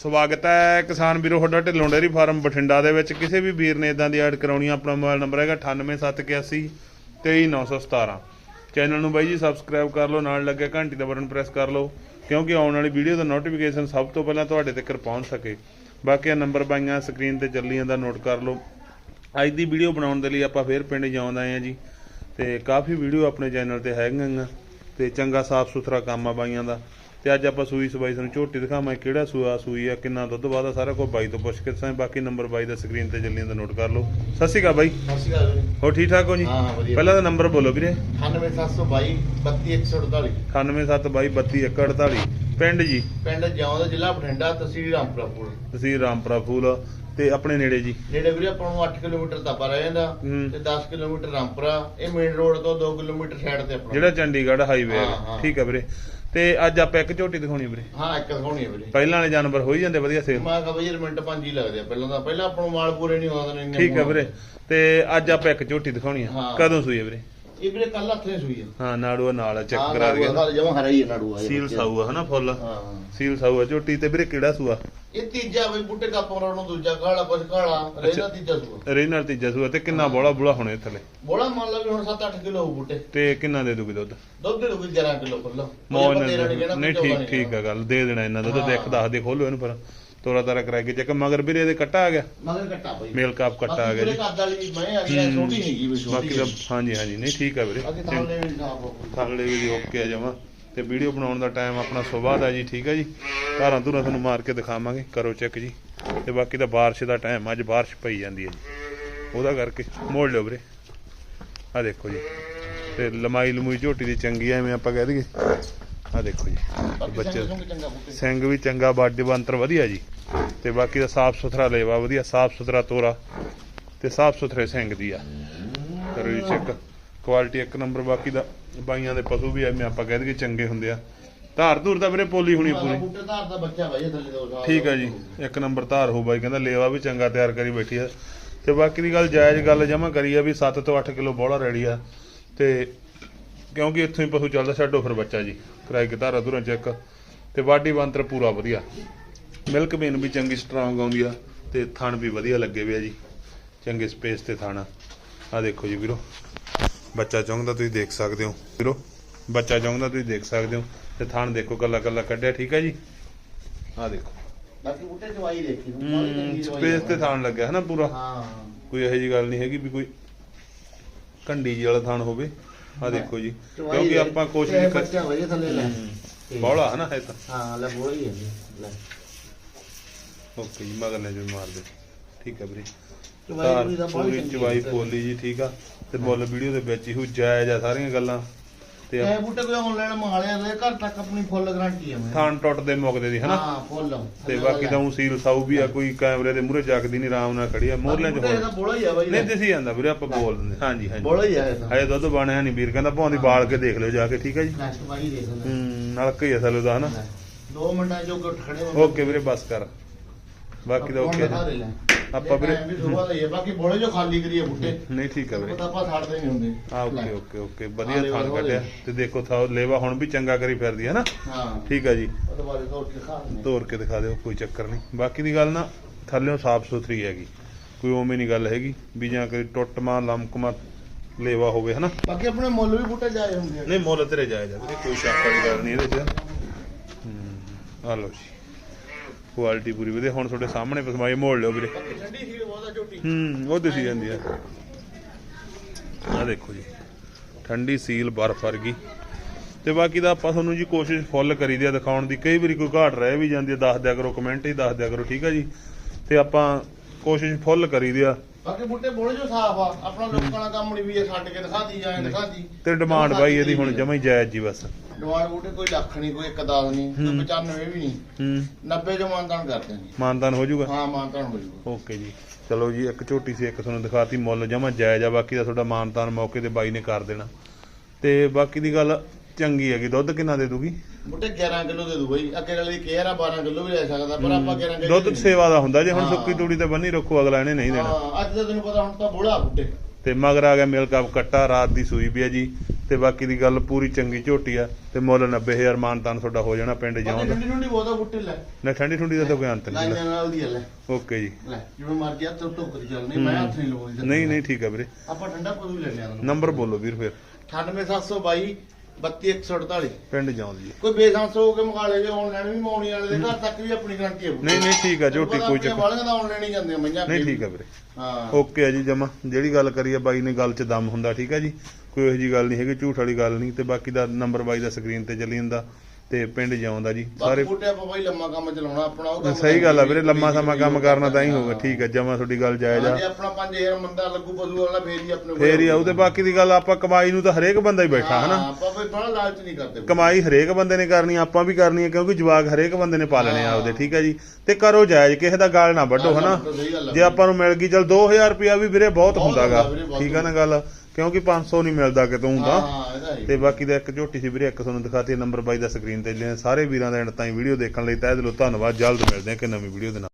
ਸਵਾਗਤ ਹੈ ਕਿਸਾਨ ਵੀਰੋ ਤੁਹਾਡਾ ਢਿੱਲੋਂ ਡੇਅਰੀ ਫਾਰਮ ਬਠਿੰਡਾ ਦੇ ਵਿੱਚ। ਕਿਸੇ ਵੀ ਵੀਰ ਨੇ ਇਦਾਂ ਦੀ ਐਡ ਕਰਾਉਣੀ ਆ, ਆਪਣਾ ਮੋਬਾਈਲ ਨੰਬਰ ਹੈਗਾ 98781 23917 ਚੈਨਲ ਨੂੰ ਬਾਈ ਜੀ ਸਬਸਕ੍ਰਾਈਬ ਕਰ ਲਓ ਨਾਲ ਲੱਗੇ ਘੰਟੀ ਦਾ ਬਟਨ ਪ੍ਰੈਸ ਕਰ ਲਓ ਕਿਉਂਕਿ ਆਉਣ ਵਾਲੀ ਵੀਡੀਓ ਦਾ ਨੋਟੀਫਿਕੇਸ਼ਨ ਸਭ ਤੋਂ ਪਹਿਲਾਂ ਤੁਹਾਡੇ ਤੱਕ ਪਹੁੰਚ ਸਕੇ। ਬਾਕੀ ਆ ਨੰਬਰ ਬਾਈਆਂ ਸਕਰੀਨ ਤੇ ਚੱਲੀ ਜਾਂਦਾ ਨੋਟ ਕਰ ਲਓ। ਅੱਜ ਦੀ ਵੀਡੀਓ ਬਣਾਉਣ ਦੇ ਲਈ ਆਪਾਂ ਫੇਰ ਪਿੰਡ ਜਾਉਂਦ ਆਏ ਆ ਜੀ ਤੇ ਕਾਫੀ ਵੀਡੀਓ ਆਪਣੇ ਚੈਨਲ ਤੇ ਹੈਗੀਆਂ ਗੀਆਂ ਤੇ ਚੰਗਾ ਸਾਫ਼ ਸੁਥਰਾ ਕੰਮ ਆ ਬਾਈਆਂ ਦਾ। ਤੇ ਅੱਜ ਆਪਾਂ ਸੂਈ ਸਬਾਈ ਤੁਹਾਨੂੰ ਝੋਟੀ ਦਿਖਾਵਾਂ ਕਿਹੜਾ ਸੂਆ ਸੂਈ ਆ ਕਿੰਨਾ ਦੁੱਧ ਵਾਦਾ ਸਾਰਾ ਕੁਝ ਬਾਈ ਤੋਂ ਪੁੱਛ ਕੇ ਦੱਸਾਂ ਬਾਕੀ ਨੰਬਰ ਬਾਈ ਦਾ ਸਕਰੀਨ ਤੇ ਚੱਲੀ ਜਾਂਦਾ ਨੋਟ ਕਰ ਲਓ। ਸਤਿ ਸ਼੍ਰੀ ਅਕਾਲ ਬਾਈ। ਸਤਿ ਸ਼੍ਰੀ ਅਕਾਲ ਹੋ ਠੀਕ ਠਾਕ ਹੋ ਜੀ? ਹਾਂ, ਵਧੀਆ। ਪਹਿਲਾਂ ਤਾਂ ਨੰਬਰ ਬੋਲੋ ਵੀਰੇ। 98722 32148 98722324148 ਪਿੰਡ ਜੀ? ਪਿੰਡ ਜਿਉਂਦਾ ਜ਼ਿਲ੍ਹਾ ਬਠਿੰਡਾ ਤਹਿਸੀਲ ਰਾਮਪੁਰਪੁਰ ਤਹਿਸੀਲ ਰਾਮਪੁਰਾ ਫੂਲ ਤੇ ਆਪਣੇ ਨੇੜੇ ਜੀ। ਨੇੜੇ ਵੀਰੇ ਆਪਾਂ ਨੂੰ 8 ਕਿਲੋਮੀਟਰ ਤਾਪਾ ਰਹਿ ਜਾਂਦਾ ਹੂੰ। ਤੇ 10 ਕਿਲੋਮੀਟਰ ਰਾਮਪੁਰਾ ਇਹ ਮੇਨ ਰੋਡ ਤੋਂ 2 ਕਿਲੋਮੀਟਰ ਸਾਈਡ ਤੇ ਆਪਣਾ। ਜਿਹੜਾ ਚੰਡੀਗੜ੍ਹ ਹਾਈਵੇ ਹਾਂ, ਹੈ ਹਾਂ। ਠੀਕ ਹੈ ਵੀਰੇ। ਤੇ ਅੱਜ ਆਪਾਂ ਇੱਕ ਝੋਟੀ ਦਿਖਾਉਣੀ ਵੀਰੇ। ਹਾਂ ਇੱਕ ਦਿਖਾਉਣੀ ਹੈ ਵੀਰੇ। ਪਹਿਲਾਂ ਵਾਲੇ ਜਾਨਵਰ ਹੋਈ ਜਾਂਦੇ ਵਧੀਆ ਸੇਲ। ਮੈਂ ਕਹਾਂ ਵੀਰੇ ਮਿੰਟ ਪੰਜ ਹੀ ਲੱਗਦੇ ਆ ਪਹਿਲਾਂ ਤਾਂ। ਪਹਿਲਾਂ ਆਪਾਂ ਨੂੰ ਮਾਲ ਪੂਰੇ ਨਹੀਂ ਆਉਂਦੇ ਨੇ ਠੀਕ ਹੈ ਵੀਰੇ। ਤੇ ਅੱਜ ਆਪਾਂ ਇੱਕ ਝੋਟੀ ਦਿਖਾਉਣੀ ਆ। ਹਾਂ। ਕਦੋਂ ਸੂਈ ਹੈ ਵੀਰੇ? ਇਹ ਵੀਰੇ ਕੱਲ ਹੱਥ ਨੇ ਸੂਈ ਹੈ ਹਾਂ ਨਾੜੂਆ ਨਾਲ ਚੈੱਕ ਕਰਾ ਦਈਏ ਜਮਾ ਹਰਾ ਹੀ ਹੈ ਨਾੜੂ ਆ ਸੀਲ ਸਾਊ ਆ ਹਨਾ ਫੁੱਲ? ਹਾਂ ਸੀਲ ਸਾਊ ਆ ਝੋਟੀ ਤੇ ਵੀਰੇ ਕਿਹੜਾ ਸੂਆ? ਇਹ ਤੀਜਾ ਬਈ ਬੂਟੇ ਕਾਪੋਂ ਨੂੰ ਦੂਜਾ ਕਾਲਾ ਕੁਝ ਕਾਲਾ ਰਹਿਣਾ ਤੀਜਾ ਸੂਆ। ਰੇ ਨਾਲ ਤੀਜਾ ਸੂਆ ਤੇ ਕਿੰਨਾ ਬੋਲਾ ਬੁਲਾ ਹੋਣੇ ਥੱਲੇ ਬੋਲਾ ਮੰਨ ਲਾ ਵੀ ਹੁਣ 7-8 ਕਿਲੋ ਹੋਊ ਬੂਟੇ। ਤੇ ਕਿੰਨਾ ਦੇ ਦੂਗੀ ਦੁੱਧ? ਦੁੱਧ ਦੇ ਦੂਗੀ 11 ਕਿਲੋ ਖੁੱਲਾ ਮੌਜ ਨਾਲ ਨਹੀਂ ਠੀਕ ਠੀਕ ਆ ਗੱਲ ਦੇ ਦੇਣਾ ਇਹਨਾਂ ਦੁੱਧ ਤੇ ਇੱਕ ਦੱਸ ਦੇ ਖੋਲੋ ਇਹਨੂੰ ਪਰ ਤੋਰਾ ਤਾਰਾ ਕਰਾ ਕੇ ਚੱਕ ਮਗਰ ਵੀਰੇ ਇਹਦੇ ਕੱਟਾ ਆ ਗਿਆ। ਮਗਰ ਕੱਟਾ ਬਈ। ਮੇਲ ਕਾਪ ਕੱਟਾ ਆ ਗਿਆ ਜੀ। ਕੱਦ ਵਾਲੀ ਮੈਂ ਆ ਗਿਆ ਛੋਟੀ ਨਹੀਂ ਗਈ ਵੀ ਛੋਟੀ ਬਾਕੀ ਤਾਂ ਹਾਂਜੀ ਹਾਂਜੀ ਨਹੀਂ ਠੀਕ ਆ ਵੀਰੇ। ਥਾਲੇ ਵੀ ਵੀ ਓਕੇ ਆ ਜਾਵਾਂ ਤੇ ਵੀਡੀਓ ਬਣਾਉਣ ਦਾ ਟਾਈਮ ਆਪਣਾ ਸਵੇਰ ਦਾ ਜੀ ਠੀਕ ਆ ਜੀ। ਧਾਰਾਂ ਧੁਰਾਂ ਤੁਹਾਨੂੰ ਮਾਰ ਕੇ ਦਿਖਾਵਾਂਗੇ ਕਰੋ ਚੈੱਕ ਜੀ। ਤੇ ਬਾਕੀ ਤਾਂ ਬਾਰਿਸ਼ ਦਾ ਟਾਈਮ ਅੱਜ ਬਾਰਿਸ਼ ਪਈ ਜਾਂਦੀ ਹੈ ਜੀ। ਉਹਦਾ ਕਰਕੇ ਮੋੜ ਲਿਓ ਵੀਰੇ। ਆ ਦੇਖੋ ਜੀ। ਤੇ ਲਮਾਈ ਲਮੂਈ ਝੋਟੀ ਦੀ ਚੰਗੀ ਐਵੇਂ ਆਪਾਂ ਕਹਿ ਦਈਏ। ਆ ਦੇਖੋ ਜੀ ਬੱਚੇ ਸਿੰਘ ਵੀ ਚੰਗਾ, ਬਾਡੀ ਬੰਤਰ ਵਧੀਆ ਜੀ। ਤੇ ਬਾਕੀ ਦਾ ਸਾਫ਼ ਸੁਥਰਾ ਲੇਵਾ, ਵਧੀਆ ਸਾਫ਼ ਸੁਥਰਾ ਤੋਰਾ ਤੇ ਸਾਫ਼ ਸੁਥਰੇ ਸਿੰਘ ਦੀ ਆ। ਕਰੋ ਜੀ ਚੈੱਕ, ਕੁਆਲਿਟੀ ਇੱਕ ਨੰਬਰ, ਬਾਕੀ ਦਾ ਬਾਈਆਂ ਦੇ ਪਸ਼ੂ ਵੀ ਐਵੇਂ ਆਪਾਂ ਕਹਿ ਦਈਏ ਚੰਗੇ ਹੁੰਦੇ ਆ। ਧਾਰ ਧੂਰ ਦਾ ਵੀਰੇ ਪੋਲੀ ਹੋਣੀ ਪੂਰੀ। ਬੂਟੇ ਧਾਰ ਦਾ ਬੱਚਾ ਭਾਈ ਥੱਲੇ ਦੋ ਠੀਕ ਆ ਜੀ, ਇੱਕ ਨੰਬਰ ਧਾਰ ਹੋ ਬਾਈ, ਕਹਿੰਦਾ ਲੇਵਾ ਵੀ ਚੰਗਾ ਤਿਆਰ ਕਰੀ ਬੈਠੀ ਆ। ਤੇ ਬਾਕੀ ਦੀ ਗੱਲ ਜਾਇਜ਼ ਗੱਲ ਜਮਾ ਕਰੀ ਆ ਵੀ 7 ਤੋਂ 8 ਕਿਲੋ ਬੋਲਾ ਰੈਡੀ ਆ। ਤੇ ਕਿਉਂਕਿ ਇੱਥੋਂ ਹੀ ਪਸ਼ੂ ਚੱਲਦਾ ਛੱਡੋ ਫਿਰ ਬੱਚਾ ਜੀ। ਕਰਾਈ ਕੇ ਧਾਰਾ ਧੁਰਾਂ ਚੈੱਕ। ਤੇ ਬਾਡੀ ਬੰਤਰ ਪੂਰਾ ਵਧੀਆ। ਮਿਲਕ ਬੀਨ ਵੀ ਚੰਗੀ ਸਟਰੋਂਗ ਆਉਂਦੀ ਆ ਤੇ ਥਣ ਵੀ ਵਧੀਆ ਲੱਗੇ ਵੇ ਆ ਜੀ। ਚੰਗੇ ਸਪੇਸ ਤੇ ਥਣ। ਆ ਦੇਖੋ ਜੀ ਵੀਰੋ। ਬੱਚਾ ਚਾਹੁੰਦਾ ਤੁਸੀਂ ਦੇਖ ਸਕਦੇ ਹੋ। ਵੀਰੋ ਬੱਚਾ ਚਾਹੁੰਦਾ ਤੁਸੀਂ ਦੇਖ ਸਕਦੇ ਹੋ। ਤੇ ਥਣ ਦੇਖੋ ਕੱਲਾ ਕੱਲਾ ਕੱਢਿਆ ਠੀਕ ਹੈ ਜੀ? ਆ ਦੇਖੋ। ਬਾਕੀ ਬੂਟੇ ਚਵਾਈ ਦੇਖੀ ਚਵਾਈ ਸਪੇਸ ਤੇ ਥਣ ਲੱਗਿਆ ਹੈ ਨਾ ਪੂਰਾ? ਹਾਂ। ਕੋਈ ਇਹੋ ਜੀ ਗੱਲ ਨਹੀਂ ਹੈਗੀ ਵੀ ਕੋਈ ਕੰਡੀ ਜੀ ਵਾਲਾ ਥਣ ਹੋਵੇ। ਆ ਦੇਖੋ ਜੀ ਕਿਉਂਕਿ ਆਪਾਂ ਕੋਸ਼ਿਸ਼ ਕਰ ਬੱਚਾ ਇਹ ਥੱਲੇ ਲੈ। ਬੌਲਾ ਹੈ ਨਾ ਇਹ ਤਾਂ। ਹਾਂ ਲੈ ਬੋਲਾ ਹੀ ਹੈ ਲੈ। ਓਕੇ ਜੀ ਮਗਰ ਨੇ ਜੋ ਮਾਰ ਦੇ। ਠੀਕ ਹੈ ਵੀਰੇ। ਚਵਾਈ ਪੂਰੀ ਚਵਾਈ। ਪੋਲੀ ਜੀ ਠੀਕ ਆ। ਤੇ ਮੁੱਲ ਵੀਡੀਓ ਦੇ ਵਿੱਚ ਹੀ ਹੋ ਜਾਇਜ਼ ਆ ਸਾਰੀਆਂ ਗੱਲਾਂ। ਤੇ ਇਹ ਬੂਟੇ ਕੋਈ ਆਨਲਾਈਨ ਮੰਗਾਲਿਆ ਦੇ ਘਰ ਤੱਕ ਆਪਣੀ ਫੁੱਲ ਗਾਰੰਟੀ ਹੈ ਮੈਂ। ਥਣ ਟੁੱਟਦੇ ਮੁੱਕਦੇ ਦੀ ਹਨਾ? ਹਾਂ ਫੁੱਲ। ਤੇ ਬਾਕੀ ਤਾਂ ਉਹ ਸੀਲ ਸਾਊ ਵੀ ਆ ਕੋਈ ਕੈਮਰੇ ਦੇ ਮੂਹਰੇ ਜਗਦੀ ਨਹੀਂ ਆਰਾਮ ਨਾਲ ਖੜੀ ਆ ਮੋਰਲਿਆਂ ਚ ਬੂਟੇ ਦਾ ਬੋਲਾ ਹੀ ਆ ਬਾਈ। ਨਹੀਂ ਦਿਸੀ ਜਾਂਦਾ ਵੀਰੇ ਆਪਾਂ ਬੋਲ ਦਿੰਦੇ ਹਾਂਜੀ ਹਾਂਜੀ। ਬੋਲਾ ਹੀ ਆ ਇਹ ਤਾਂ। ਹਜੇ ਦੁੱਧ ਬਣਿਆ ਨਹੀਂ ਵੀਰ ਕਹਿੰਦਾ ਭਾਂ ਦੀ ਬਾਲ ਕੇ ਦੇਖ ਲਿਓ ਜਾ ਕੇ ਠੀਕ ਹੈ ਜੀ? ਲੈ ਚਵਾਈ ਦੇਖ ਲੈ ਹੂੰ ਨਲਕਾ ਹੀ ਅਸਲ ਉਹਦਾ ਹਨਾ। ਦੋ ਮਿੰਟਾਂ ਜੋ ਖੜੇ ਹੋ ਓਕੇ ਵੀਰੇ ਬਸ ਕਰ। ਬਾਕੀ ਤਾਂ ਓਕੇ ਦੇ ਲੈ। ਆਪਾਂ ਵੀਰੇ- ਵੀ ਸੁਬਾਹ ਦਾ ਹੀ ਹੈ ਬਾਕੀ ਬੋਲੇ ਜੋ ਖਾਲੀ ਕਰੀਏ ਬੁੱਟੇ। ਨਹੀਂ ਠੀਕ ਹੈ ਵੀਰੇ। ਪਤਾ ਆਪਾਂ ਛੱਡਦੇ ਨਹੀਂ ਹੁੰਦੇ। ਆ ਓਕੇ। ਓਕੇ ਓਕੇ ਵਧੀਆ ਥਾਲ ਲਵਾ ਕੱਢਿਆ। ਤੇ ਦੇਖੋ ਥਾ ਲੇਵਾ ਹੁਣ ਵੀ ਚੰਗਾ ਕਰੀ ਫਿਰਦੀ ਹੈ ਨਾ? ਹਾਂ। ਠੀਕ ਹੈ ਜੀ। ਬਾਰੇ ਤੋਂ ਉੱਠ ਕੇ ਖਾ ਲੈਂਦੇ। ਤੋੜ ਕੇ ਦਿਖਾ ਦਿਓ ਕੋਈ ਚੱਕਰ ਨਹੀਂ। ਬਾਕੀ ਦੀ ਗੱਲ ਨਾ ਥੱਲਿਓਂ ਸਾਫ਼ ਸੁਥਰੀ ਹੈਗੀ। ਕੋਈ ਉਵੇਂ ਨਹੀਂ ਗੱਲ ਹੈਗੀ ਵੀ ਜਾਂ ਕੋਈ ਟੁੱਟਮਾ ਲਮਕਮਾ ਲੇਵਾ ਹੋਵੇ ਹਨਾ? ਬਾਕੀ ਆਪਣੇ ਮੁੱਲ ਵੀ ਬੂਟੇ ਜਾਏ ਹੁੰਦੇ ਆ। ਨਹੀਂ ਮੁੱਲ ਤੇਰੇ ਆ ਵੀਰੇ ਕੋਈ ਸ਼ੱਕ ਵਾਲੀ ਗੱਲ ਨਹੀਂ ਇਹਦੇ 'ਚ। ਹੂੰ ਆ ਲਓ ਜੀ। ਕੁਆਲਿਟੀ ਪੂਰੀ ਵਧੀਆ। ਹੁਣ ਤੁਹਾਡੇ ਸਾਹਮਣੇ ਪਸਮਾਈ ਮੋੜ ਲਿਓ ਵੀਰੇ। ਬਾਕੀ ਠੰਡੀ ਸੀ ਬਹੁਤਾ ਝੋਟੀ ਹੂੰ, ਉਹ ਦਿਸੀ ਜਾਂਦੀ ਆ। ਆ ਦੇਖੋ ਜੀ, ਠੰਡੀ ਸੀਲ ਬਰਫ਼ ਵਰਗੀ। ਤੇ ਬਾਕੀ ਦਾ ਆਪਾਂ ਤੁਹਾਨੂੰ ਜੀ ਕੋਸ਼ਿਸ਼ ਫੁੱਲ ਕਰੀ ਕਰੀਦੀ ਆ ਦਿਖਾਉਣ ਦੀ। ਕਈ ਵਾਰੀ ਕੋਈ ਘਾਟ ਰਹਿ ਵੀ ਜਾਂਦੀ ਆ, ਦੱਸ ਦਿਆ ਕਰੋ ਕਮੈਂਟ ਹੀ ਦੱਸ ਦਿਆ ਕਰੋ, ਠੀਕ ਆ ਜੀ? ਤੇ ਆਪਾਂ ਕੋਸ਼ਿਸ਼ ਫੁੱਲ ਕਰੀ ਕਰੀਦੀ ਆ। ਬਾਕੀ ਬੂਟੇ ਬੋਲੇ ਜੋ ਸਾਫ਼ ਆ ਆਪਣਾ ਲੋਕਾਂ ਦਾ ਕੰਮ ਨਹੀਂ ਵੀ ਇਹ ਛੱਡ ਕੇ ਦਿਖਾਤੀ ਜਾਂ ਦਿਖਾਤੀ। ਤੇ ਡਿਮਾਂਡ ਬਾਈ ਇਹਦੀ ਹੁਣ ਜਮਾ ਹੀ ਜਾਇਜ਼ ਜੀ ਬਸ। ਡਿਮਾਂਡ ਬੂਟੇ ਕੋਈ ਲੱਖ ਨਹੀਂ ਕੋਈ ਇੱਕ ਦਸ ਨਹੀਂ ਕੋਈ 95 ਵੀ ਨਹੀਂ। ਹੂੰ। 90 ਜੋ ਮਾਨਦਾਨ ਕਰਦੇ ਨੇ ਮਾਨਦਾਨ ਹੋ ਜਾਊਗਾ? ਹਾਂ ਮਾਨਦਾਨ ਹੋ ਜੂਗਾ ਓਕੇ ਜੀ। ਚਲੋ ਜੀ ਇੱਕ ਝੋਟੀ ਸੀ ਇੱਕ ਤੁਹਾਨੂੰ ਦਿਖਾਤੀ ਮੁੱਲ ਜਮਾ ਜਾਇਜ਼ ਆ ਬਾਕੀ ਦਾ ਤੁਹਾਡਾ ਮਾਨਤਾਨ ਮੌਕੇ ਤੇ ਬਾਈ ਨੇ ਕਰ ਦੇਣਾ। ਤੇ ਬਾਕੀ ਦੀ ਗੱਲ ਚੰਗੀ ਹੈਗੀ ਦੁੱਧ ਕਿੰਨਾ ਦੇ ਦੂਗੀ? ਬੂਟੇ 11 ਕਿਲੋ ਦੇ ਦੂ ਬਈ ਅੱਗੇ ਵਾਲੀ ਕੇਅਰ ਆ 12 ਕਿਲੋ ਵੀ ਲੈ ਸਕਦਾ ਪਰ ਆਪਾਂ 11 ਕਿਲੋ ਦੁੱਧ ਸੇਵਾ ਦਾ ਹੁੰਦਾ ਜੇ ਹੁਣ। ਸੁੱਕੀ ਤੂੜੀ ਤੇ ਬੰਨੀ ਰੱਖੋ ਅਗਲਾ ਇਹਨੇ ਨਹੀਂ ਦੇਣਾ। ਹਾਂ ਅੱਜ ਤਾਂ ਤੈਨੂੰ ਪਤਾ ਹੁਣ ਤਾਂ ਬੋਲਾ ਬੂਟੇ ਤੇ ਮਗਰ ਆ ਗਿਆ ਮਿਲਕ ਅਪ ਕੱਟਾ ਰਾਤ ਦੀ ਸੂਈ ਵੀ ਆ ਜੀ। ਤੇ ਬਾਕੀ ਦੀ ਗੱਲ ਪੂਰੀ ਚੰਗੀ ਝੋਟੀ ਆ। ਤੇ ਮੁੱਲ 90000 ਮਾਨਤਾਨ ਤੁਹਾਡਾ ਹੋ ਜਾਣਾ ਪਿੰਡ ਜਾਉਂ ਦਾ ਠੰਡੀ ਠੰਡੀ ਬਹੁਤਾ ਬੁੱਟੇ ਲੈ। ਨਾ ਠੰਡੀ ਠੰਡੀ ਦਾ ਤਾਂ ਕੋਈ ਅੰਤ ਨਹੀਂ। ਲਾਈਨਾਂ ਨਾਲ ਦੀ ਲੈ। ਓਕੇ ਜੀ। ਲੈ ਜਿਵੇਂ ਮਰਜ਼ੀ ਆ ਤੂੰ ਟੋਕਰੀ ਚੱਲਣੀ ਮੈਂ ਹੱਥ ਨਹੀਂ ਲਾਉਂਦੀ। ਨਹੀਂ ਨਹੀਂ ਠੀਕ ਆ ਵੀਰੇ। ਆਪਾਂ ਠੰਡਾ ਕੋਈ ਵੀ ਲੈਣੇ ਆ ਨੰਬਰ ਬੋਲੋ ਵੀਰ ਫਿਰ। 98722 32148 ਪਿੰਡ ਜਾਉਂ ਜੀ। ਕੋਈ ਬੇਸਾਂਸ ਹੋ ਕੇ ਮੰਗਾ ਲੈ ਜੇ ਆਨਲਾਈਨ ਵੀ ਮੌਣੀ ਵਾਲੇ ਦੇ ਘਰ ਤੱਕ ਵੀ ਆਪਣੀ ਗਾਰੰਟੀ ਹੈ ਨਹੀਂ ਨਹੀਂ ਠੀਕ ਆ ਝੋਟੀ ਕੋਈ ਚੱਕਰ ਵਾਲਿਆਂ ਦਾ ਆਨਲਾਈਨ ਹੀ ਜਾਂਦੇ ਮਈਆਂ ਨਹੀਂ ਠੀਕ ਆ ਵੀਰੇ। ਹਾਂ। ਓਕੇ ਆ ਜੀ ਜਮਾ। ਜਿਹੜੀ ਗੱਲ ਕਰੀ ਆ ਬਾਈ ਨੇ ਗੱਲ 'ਚ ਦਮ ਹੁੰਦਾ ਠੀਕ ਆ ਜੀ। ਕੋਈ ਇਹੋ ਜੀ ਗੱਲ ਨਹੀਂ ਹੈਗੀ ਝੂਠ ਵਾਲੀ ਗੱਲ ਨਹੀਂ ਤੇ ਬਾਕੀ ਦਾ ਨੰਬਰ ਬਾਈ ਦਾ ਸਕਰੀਨ ਤੇ ਚੱਲੀ ਜਾਂਦਾ। ਤੇ ਪਿੰਡ ਜਾਉਂਦਾ ਜੀ ਸਾਰੇ ਸਾਰੇ ਬੂਟੇ ਆਪਾਂ ਬਾਈ ਲੰਮਾ ਕੰਮ ਚਲਾਉਣਾ ਆਪਣਾ ਉਹ ਕੰਮ ਸਹੀ ਗੱਲ ਆ ਵੀਰੇ ਲੰਮਾ ਸਮਾਂ ਕੰਮ ਕਰਨਾ ਤਾਂ ਹੀ ਹੋਊਗਾ ਠੀਕ ਆ ਜਮਾ ਤੁਹਾਡੀ ਗੱਲ ਜਾਇਜ਼ ਹਾਂ, ਆ। ਜੇ ਆਪਣਾ 5000 ਮੰਦਾ ਲੱਗੂ ਪਸ਼ੂ ਵਾਲਾ ਫੇਰ ਹੀ ਆਪਣੇ ਫੇਰ ਹੀ ਆਉ ਤੇ ਬਾਕੀ ਦੀ ਗੱਲ ਆਪਾਂ ਕਮਾਈ ਨੂੰ ਤਾਂ ਹਰੇਕ ਬੰਦਾ ਹੀ ਬੈਠਾ ਹਾਂ, ਹਨਾ ਆਪਾਂ ਕੋਈ ਬੜਾ ਲਾਲਚ ਨਹੀਂ ਕਰਦੇ। ਕਮਾਈ ਹਰੇਕ ਬੰਦੇ ਨੇ ਕਰਨੀ ਆਪਾਂ ਵੀ ਕਰਨੀ ਹੈ ਕਿਉਂਕਿ ਜਵਾਕ ਹਰੇਕ ਬੰਦੇ ਨੇ ਪਾਲਣੇ ਆ ਆਪਦੇ ਠੀਕ ਹੈ ਜੀ? ਤੇ ਕਰੋ ਜਾਇਜ਼ ਕਿਸੇ ਦਾ ਗਾਲ ਨਾ ਵੱਢੋ ਹਨਾ? ਆ ਜੇ ਆਪਾਂ ਨੂੰ ਮਿਲ ਗਈ ਚਲ 2000 ਰੁਪਿਆ ਵੀ ਵੀਰੇ ਬਹੁਤ ਹੁੰਦਾਗਾ ਠੀਕ ਆ ਨਾ ਗੱਲ? ਕਿਉਂਕਿ 500 ਨਹੀਂ ਮਿਲਦਾ ਕਿਤੋਂ ਹਾਂ ਤਾਂ ਹੀ। ਤੇ ਬਾਕੀ ਦਾ ਇੱਕ ਝੋਟੀ ਸੀ ਵੀਰੇ ਇੱਕ ਤੁਹਾਨੂੰ ਦਿਖਾਤੀ ਨੰਬਰ ਬਾਈ ਦਾ ਸਕਰੀਨ ਤੇ। ਲੈ ਸਾਰੇ ਵੀਰਾਂ ਦਾ ਐਂਡ ਤਾਈਂ ਵੀਡੀਓ ਦੇਖਣ ਲਈ ਤਹਿ ਦਿਲੋਂ ਧੰਨਵਾਦ। ਜਲਦ ਮਿਲਦੇ ਹਾਂ ਕਿ ਨਵੀਂ ਵੀਡੀਓ ਦੇ ਨਾਲ।